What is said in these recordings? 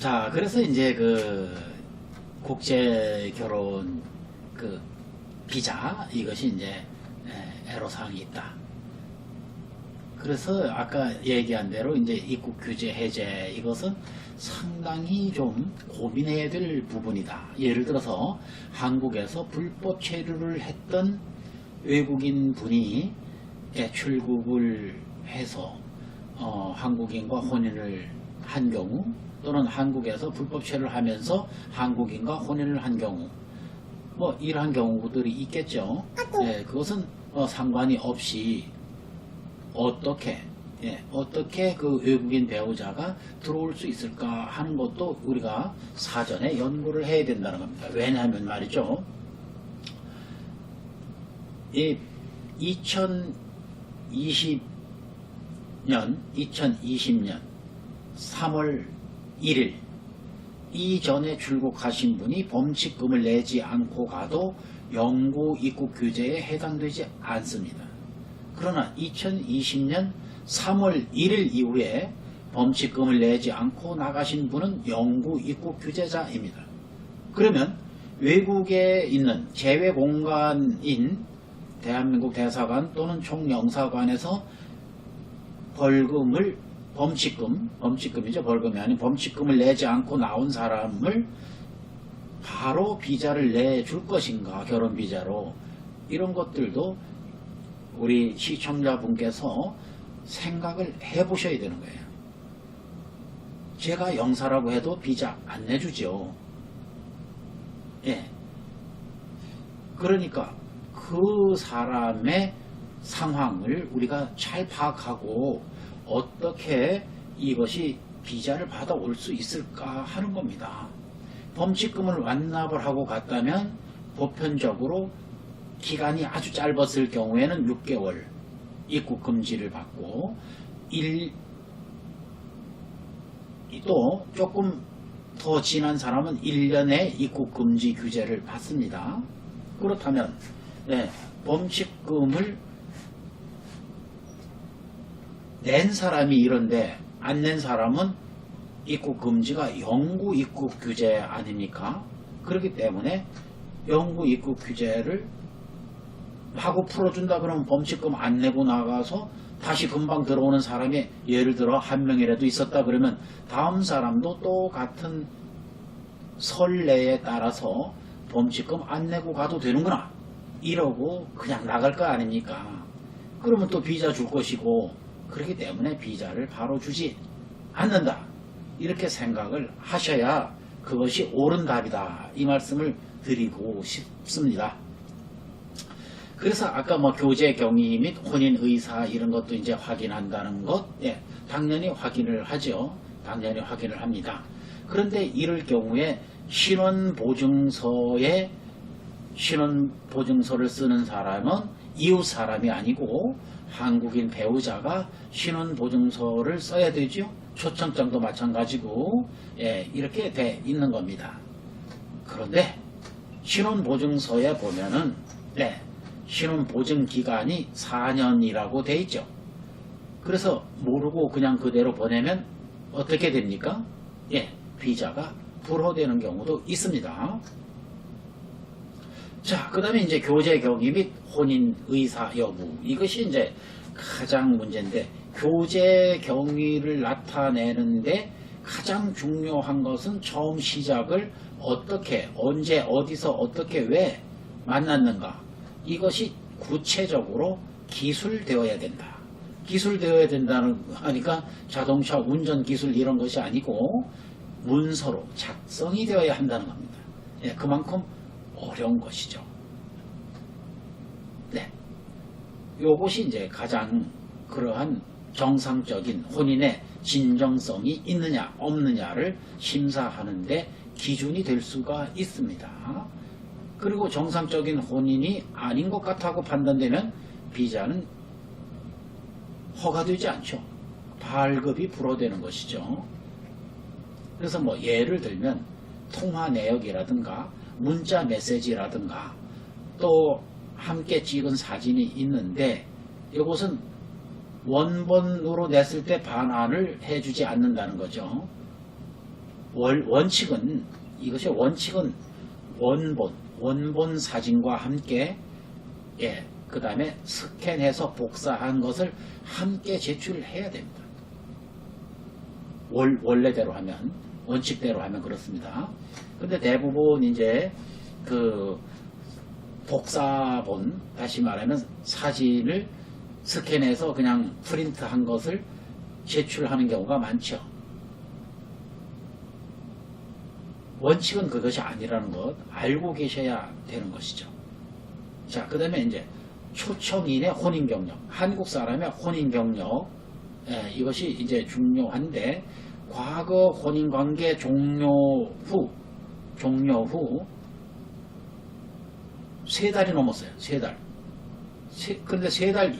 자, 그래서 이제 그 국제 결혼 그 비자 이것이 이제 에, 애로사항이 있다. 그래서 아까 얘기한 대로 이제 입국 규제 해제 이것은 상당히 좀 고민해야 될 부분이다. 예를 들어서 한국에서 불법 체류를 했던 외국인 분이 예, 출국을 해서 어, 한국인과 혼인을 한 경우 또는 한국에서 불법 체류를 하면서 한국인과 혼인을 한 경우 뭐 이러한 경우들이 있겠죠. 예, 그것은 어, 상관이 없이 어떻게 예, 어떻게 그 외국인 배우자가 들어올 수 있을까 하는 것도 우리가 사전에 연구를 해야 된다는 겁니다. 왜냐하면 말이죠. 이 2020년, 2020년 3월 1일 이전에 출국하신 분이 범칙금을 내지 않고 가도 영구 입국 규제에 해당되지 않습니다. 그러나 2020년 3월 1일 이후에 범칙금을 내지 않고 나가신 분은 영구 입국 규제자입니다. 그러면 외국에 있는 제외 공간인 대한민국 대사관 또는 총영사관에서 벌금을 범칙금, 범칙금이죠. 벌금이 아닌 범칙금을 내지 않고 나온 사람을 바로 비자를 내줄 것인가, 결혼 비자로. 이런 것들도 우리 시청자분께서 생각을 해 보셔야 되는 거예요. 제가 영사라고 해도 비자 안 내주죠. 예. 그러니까 그 사람의 상황을 우리가 잘 파악하고 어떻게 이것이 비자를 받아올 수 있을까 하는 겁니다. 범칙금을 완납을 하고 갔다면 보편적으로 기간이 아주 짧았을 경우에는 6개월 입국 금지를 받고 일, 또 조금 더 지난 사람은 1년의 입국 금지 규제를 받습니다. 그렇다면 네, 범칙금을 낸 사람이 이런데 안 낸 사람은 입국 금지가 영구 입국 규제 아닙니까? 그렇기 때문에 영구 입국 규제를 하고 풀어준다 그러면 범칙금 안 내고 나가서 다시 금방 들어오는 사람이 예를 들어 한 명이라도 있었다 그러면 다음 사람도 똑같은 선례에 따라서 범칙금 안 내고 가도 되는구나 이러고 그냥 나갈 거 아닙니까 그러면 또 비자 줄 것이고 그렇기 때문에 비자를 바로 주지 않는다 이렇게 생각을 하셔야 그것이 옳은 답이다 이 말씀을 드리고 싶습니다 그래서 아까 뭐 교제 경위 및 혼인 의사 이런 것도 이제 확인한다는 것, 예, 당연히 확인을 하죠. 당연히 확인을 합니다. 그런데 이럴 경우에 신원 보증서에 신원 보증서를 쓰는 사람은 이웃 사람이 아니고 한국인 배우자가 신원 보증서를 써야 되죠. 초청장도 마찬가지고 예, 이렇게 돼 있는 겁니다. 그런데 신원 보증서에 보면은 네, 신원 보증 기간이 4년이라고 돼 있죠. 그래서 모르고 그냥 그대로 보내면 어떻게 됩니까? 예, 비자가 불허되는 경우도 있습니다. 자, 그 다음에 이제 교제 경위 및 혼인 의사 여부. 이것이 이제 가장 문제인데, 교제 경위를 나타내는데 가장 중요한 것은 처음 시작을 어떻게, 언제, 어디서, 어떻게, 왜 만났는가. 이것이 구체적으로 기술되어야 된다. 기술되어야 된다는 하니까 자동차 운전 기술 이런 것이 아니고 문서로 작성이 되어야 한다는 겁니다. 예, 그만큼 어려운 것이죠. 네. 요것이 이제 가장 그러한 정상적인 혼인의 진정성이 있느냐 없느냐를 심사하는데 기준이 될 수가 있습니다. 그리고 정상적인 혼인이 아닌 것 같다고 판단되면 비자는 허가되지 않죠. 발급이 불허되는 것이죠. 그래서 뭐 예를 들면 통화 내역이라든가 문자 메시지라든가 또 함께 찍은 사진이 있는데 이것은 원본으로 냈을 때 반환을 해주지 않는다는 거죠. 월, 원칙은 이것이 원칙은 원본 원본 사진과 함께 예, 그 다음에 스캔해서 복사한 것을 함께 제출을 해야 됩니다. 월, 원래대로 하면 원칙대로 하면 그렇습니다. 근데 대부분 이제 그 복사본 다시 말하면 사진을 스캔해서 그냥 프린트한 것을 제출하는 경우가 많죠. 원칙은 그것이 아니라는 것 알고 계셔야 되는 것이죠. 자, 그 다음에 이제 초청인의 혼인 경력, 한국 사람의 혼인 경력, 예, 이것이 이제 중요한데, 과거 혼인 관계 종료 후, 종료 후, 세 달이 넘었어요. 세 달. 세, 근데 세 달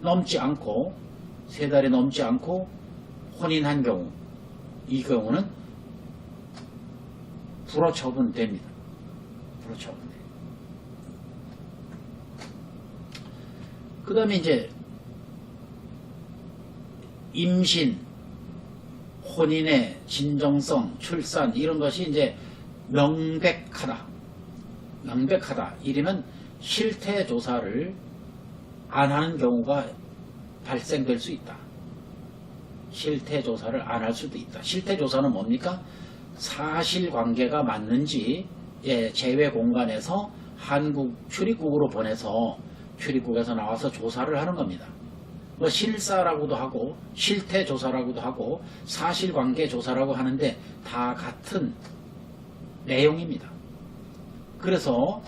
넘지 않고, 세 달이 넘지 않고, 혼인한 경우, 이 경우는 불허 처분됩니다. 불허 처분돼요. 그 다음에 이제 임신, 혼인의 진정성, 출산 이런 것이 이제 명백하다. 명백하다. 이러면 실태 조사를 안 하는 경우가 발생될 수 있다. 실태 조사를 안 할 수도 있다. 실태 조사는 뭡니까? 사실 관계가 맞는지 예, 제외 공간에서 한국 출입국으로 보내서 출입국에서 나와서 조사를 하는 겁니다. 뭐 실사라고도 하고 실태 조사라고도 하고 사실관계 조사라고 하는데 다 같은 내용입니다. 그래서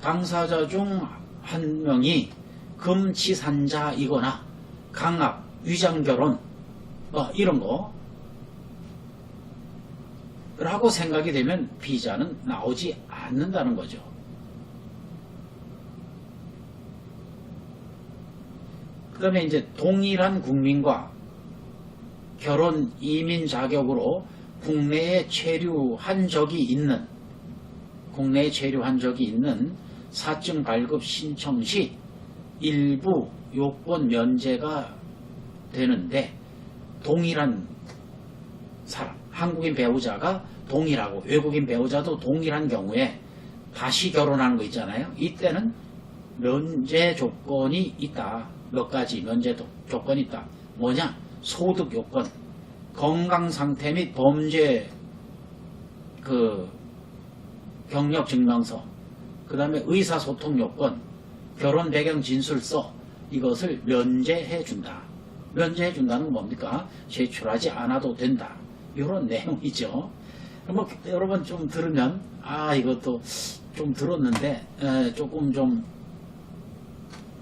당사자 중 한 명이 금치산자이거나 강압, 위장결혼 뭐 이런 거 라고 생각이 되면 비자는 나오지 않는다는 거죠. 그 다음에 이제 동일한 국민과 결혼 이민 자격으로 국내에 체류한 적이 있는 국내에 체류한 적이 있는 사증 발급 신청 시 일부 요건 면제가 되는데 동일한 사람 한국인 배우자가 동일하고 외국인 배우자도 동일한 경우에 다시 결혼하는 거 있잖아요. 이때는 면제 조건이 있다. 몇 가지 면제 도- 조건이 있다. 뭐냐? 소득 요건, 건강 상태 및 범죄 그 경력 증명서, 그 다음에 의사소통 요건, 결혼 배경 진술서 이것을 면제해 준다. 면제해 준다는 건 뭡니까? 제출하지 않아도 된다. 이런 내용이죠. 뭐 여러분 좀 들으면 아 이것도 좀 들었는데 에, 조금 좀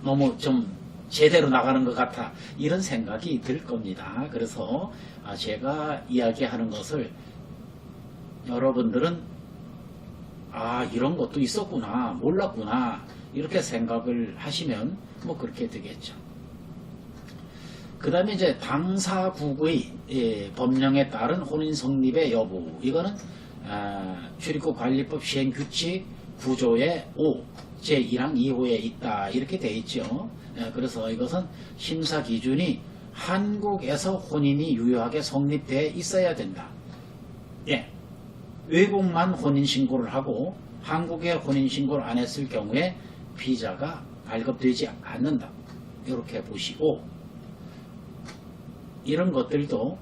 너무 좀 제대로 나가는 것 같아 이런 생각이 들 겁니다. 그래서 아, 제가 이야기하는 것을 여러분들은 아 이런 것도 있었구나 몰랐구나 이렇게 생각을 하시면 뭐 그렇게 되겠죠. 그 다음에 이제 당사국의 예, 법령에 따른 혼인 성립의 여부 이거는 아, 출입국 관리법 시행 규칙 구조의 5 제1항 2호에 있다 이렇게 돼 있죠. 예, 그래서 이것은 심사 기준이 한국에서 혼인이 유효하게 성립돼 있어야 된다. 예, 외국만 혼인 신고를 하고 한국에 혼인 신고를 안 했을 경우에 비자가 발급되지 않는다. 이렇게 보시고 이런 것들도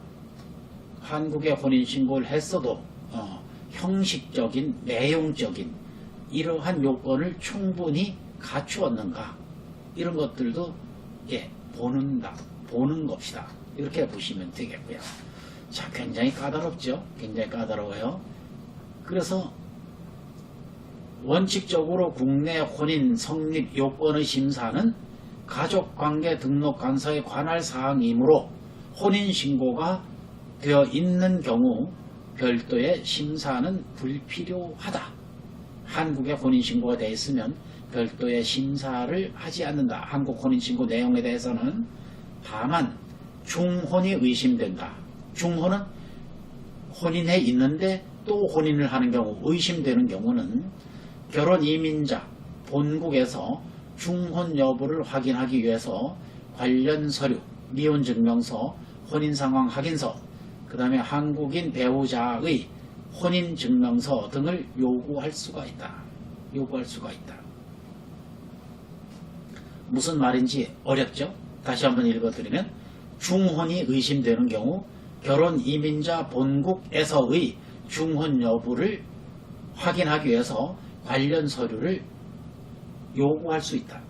한국에 혼인신고를 했어도 어, 형식적인 내용적인 이러한 요건을 충분히 갖추었는가 이런 것들도 예, 보는다 보는 것이다. 이렇게 보시면 되겠고요. 자 굉장히 까다롭죠? 굉장히 까다로워요. 그래서 원칙적으로 국내 혼인 성립 요건의 심사는 가족관계 등록 간사에 관할 사항이므로 혼인신고가 되어 있는 경우 별도의 심사는 불필요하다. 한국에 혼인신고가 되어 있으면 별도의 심사를 하지 않는다. 한국 혼인신고 내용에 대해서는 다만 중혼이 의심된다. 중혼은 혼인해 있는데 또 혼인을 하는 경우, 의심되는 경우는 결혼 이민자 본국에서 중혼 여부를 확인하기 위해서 관련 서류, 미혼 증명서, 혼인 상황 확인서, 그그 다음에 한국인 배우자의 혼인 증명서 등을 요구할 수가 있다. 요구할 수가 있다. 무슨 말인지 어렵죠? 다시 한번 읽어드리면 중혼이 의심되는 경우 결혼 이민자 본국에서의 중혼 여부를 확인하기 위해서 관련 서류를 요구할 수 있다.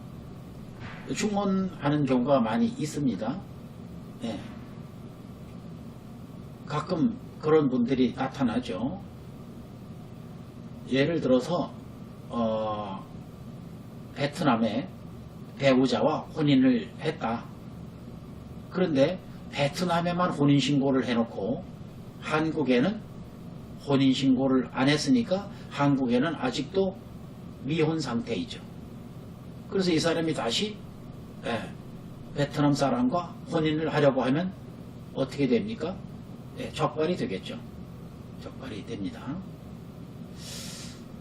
중혼하는 경우가 많이 있습니다. 예. 가끔 그런 분들이 나타나죠. 예를 들어서 어, 베트남에 배우자와 혼인을 했다. 그런데 베트남에만 혼인신고를 해놓고 한국에는 혼인신고를 안 했으니까 한국에는 아직도 미혼 상태이죠. 그래서 이 사람이 다시 예, 베트남 사람과 혼인을 하려고 하면 어떻게 됩니까? 예, 적발이 되겠죠. 적발이 됩니다.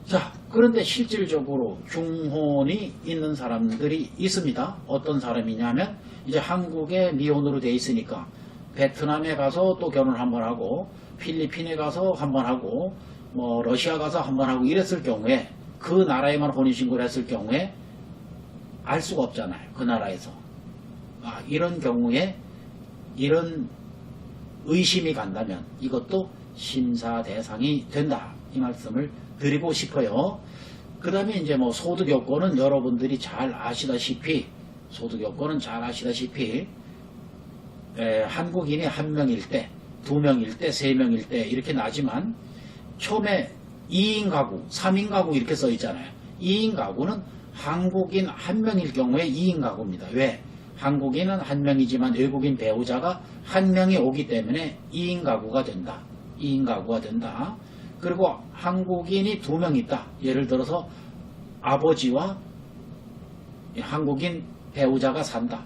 자, 그런데 실질적으로 중혼이 있는 사람들이 있습니다. 어떤 사람이냐면 이제 한국에 미혼으로 돼 있으니까 베트남에 가서 또 결혼 한번 하고 필리핀에 가서 한번 하고 뭐 러시아 가서 한번 하고 이랬을 경우에 그 나라에만 혼인신고를 했을 경우에 알 수가 없잖아요. 그 나라에서. 아, 이런 경우에 이런 의심이 간다면 이것도 심사 대상이 된다. 이 말씀을 드리고 싶어요. 그 다음에 이제 뭐 소득 요건은 여러분들이 잘 아시다시피 소득 요건은 잘 아시다시피 에, 한국인이 한 명일 때, 두 명일 때, 세 명일 때 이렇게 나지만 처음에 2인 가구, 3인 가구 이렇게 써 있잖아요. 2인 가구는 한국인 한 명일 경우에 2인 가구입니다. 왜? 한국인은 한 명이지만 외국인 배우자가 한 명이 오기 때문에 2인 가구가 된다. 2인 가구가 된다. 그리고 한국인이 두 명 있다. 예를 들어서 아버지와 한국인 배우자가 산다.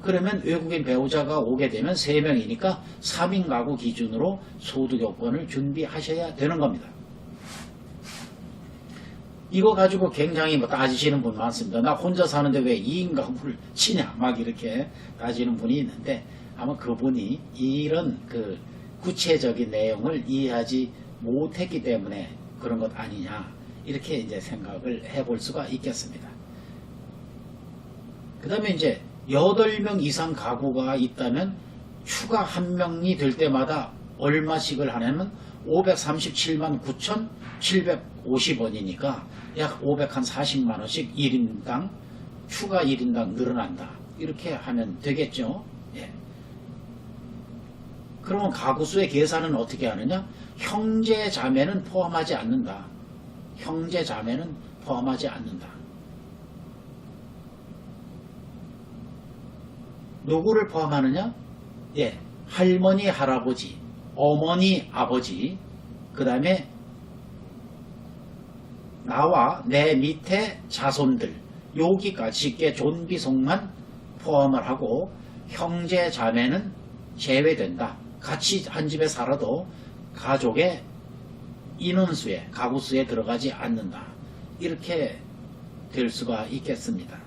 그러면 외국인 배우자가 오게 되면 3명이니까 3인 가구 기준으로 소득 요건을 준비하셔야 되는 겁니다. 이거 가지고 굉장히 뭐 따지시는 분 많습니다. 나 혼자 사는데 왜 2인 가구를 치냐? 막 이렇게 따지는 분이 있는데 아마 그분이 이런 그 구체적인 내용을 이해하지 못했기 때문에 그런 것 아니냐. 이렇게 이제 생각을 해볼 수가 있겠습니다. 그 다음에 이제 8명 이상 가구가 있다면 추가 한 명이 될 때마다 얼마씩을 하냐면 537만 9,750원이니까 약 540만원씩 1인당 추가 1인당 늘어난다. 이렇게 하면 되겠죠. 예. 그러면 가구 수의 계산은 어떻게 하느냐? 형제 자매는 포함하지 않는다. 형제 자매는 포함하지 않는다. 누구를 포함하느냐? 예, 할머니, 할아버지, 어머니, 아버지, 그 다음에 나와 내 밑에 자손들, 여기까지 게 존비속만 포함을 하고 형제 자매는 제외된다. 같이 한 집에 살아도 가족의 인원수에, 가구수에 들어가지 않는다. 이렇게 될 수가 있겠습니다.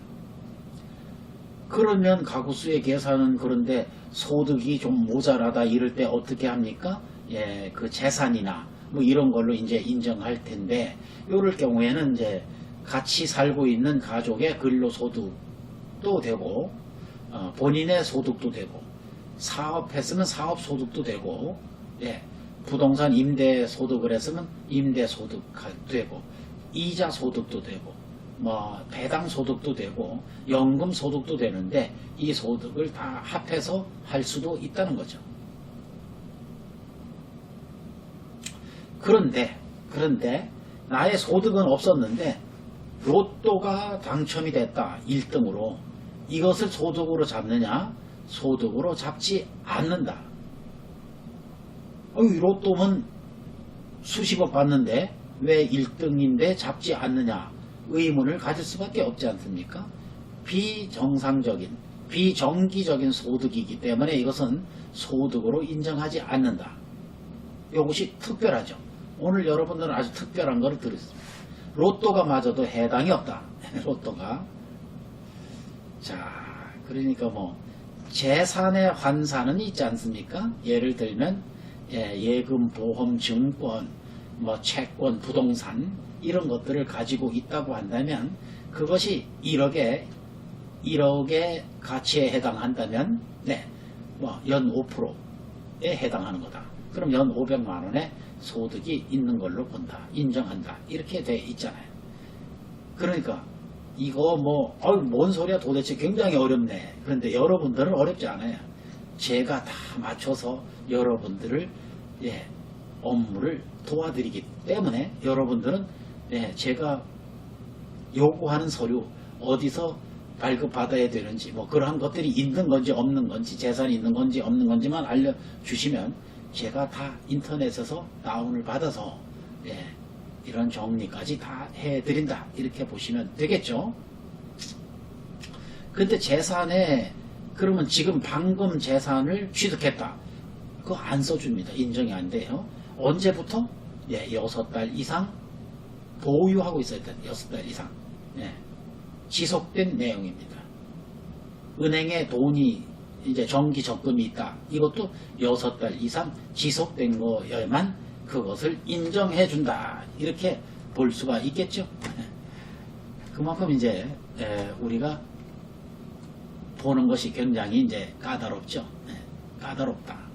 그러면 가구수의 계산은 그런데 소득이 좀 모자라다 이럴 때 어떻게 합니까? 예, 그 재산이나 뭐 이런 걸로 이제 인정할 텐데, 요럴 경우에는 이제 같이 살고 있는 가족의 근로소득도 되고, 어, 본인의 소득도 되고, 사업 했으면 사업 소득도 되고, 예, 부동산 임대 소득을 했으면 임대 소득 되고, 이자 소득도 되고, 뭐 배당 소득도 되고 연금 소득도 되는데 이 소득을 다 합해서 할 수도 있다는 거죠. 그런데 그런데 나의 소득은 없었는데 로또가 당첨이 됐다. 1등으로. 이것을 소득으로 잡느냐 소득으로 잡지 않는다. 어이 로또는 수십억 받는데 왜 1등인데 잡지 않느냐 의문을 가질 수밖에 없지 않습니까? 비정상적인, 비정기적인 소득이기 때문에 이것은 소득으로 인정하지 않는다. 이것이 특별하죠. 오늘 여러분들은 아주 특별한 것을 들었습니다. 로또가 맞아도 해당이 없다. 로또가. 자, 그러니까 뭐, 재산의 환산은 있지 않습니까? 예를 들면, 예, 예금, 보험, 증권, 뭐 채권, 부동산 이런 것들을 가지고 있다고 한다면 그것이 1억에 1억의 가치에 해당한다면 네, 뭐 연 5%에 해당하는 거다. 그럼 연 500만 원의 소득이 있는 걸로 본다. 인정한다. 이렇게 돼 있잖아요. 그러니까 이거 뭐, 어이, 뭔 소리야 도대체 굉장히 어렵네. 그런데 여러분들은 어렵지 않아요. 제가 다 맞춰서 여러분들을, 예, 업무를 도와드리기 때문에 여러분들은, 예, 제가 요구하는 서류, 어디서 발급받아야 되는지, 뭐, 그러한 것들이 있는 건지 없는 건지, 재산이 있는 건지 없는 건지만 알려주시면 제가 다 인터넷에서 다운을 받아서, 예, 이런 정리까지 다 해드린다. 이렇게 보시면 되겠죠. 근데 재산에, 그러면 지금 방금 재산을 취득했다. 그거 안 써줍니다. 인정이 안 돼요. 언제부터? 예, 여섯 달 이상 보유하고 있어야 돼. 여섯 달 이상. 예. 지속된 내용입니다. 은행에 돈이 이제 정기 적금이 있다. 이것도 여섯 달 이상 지속된 거여야만 그것을 인정해 준다. 이렇게 볼 수가 있겠죠. 그만큼 이제 에, 우리가 보는 것이 굉장히 이제 까다롭죠. 예, 까다롭다.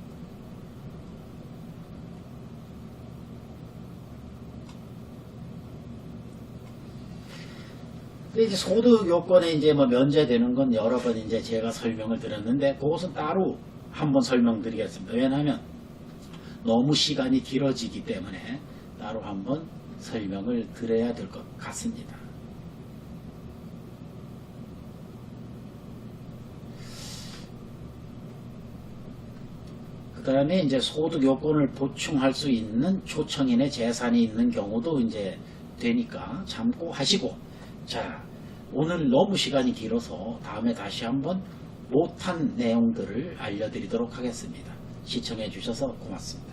이제 소득 요건에 이제 뭐 면제되는 건 여러 번 이제 제가 설명을 드렸는데 그것은 따로 한번 설명드리겠습니다. 왜냐하면 너무 시간이 길어지기 때문에 따로 한번 설명을 드려야 될 것 같습니다. 그 다음에 이제 소득 요건을 보충할 수 있는 초청인의 재산이 있는 경우도 이제 되니까 참고하시고 자 오늘 너무 시간이 길어서 다음에 다시 한번 못한 내용들을 알려드리도록 하겠습니다. 시청해 주셔서 고맙습니다.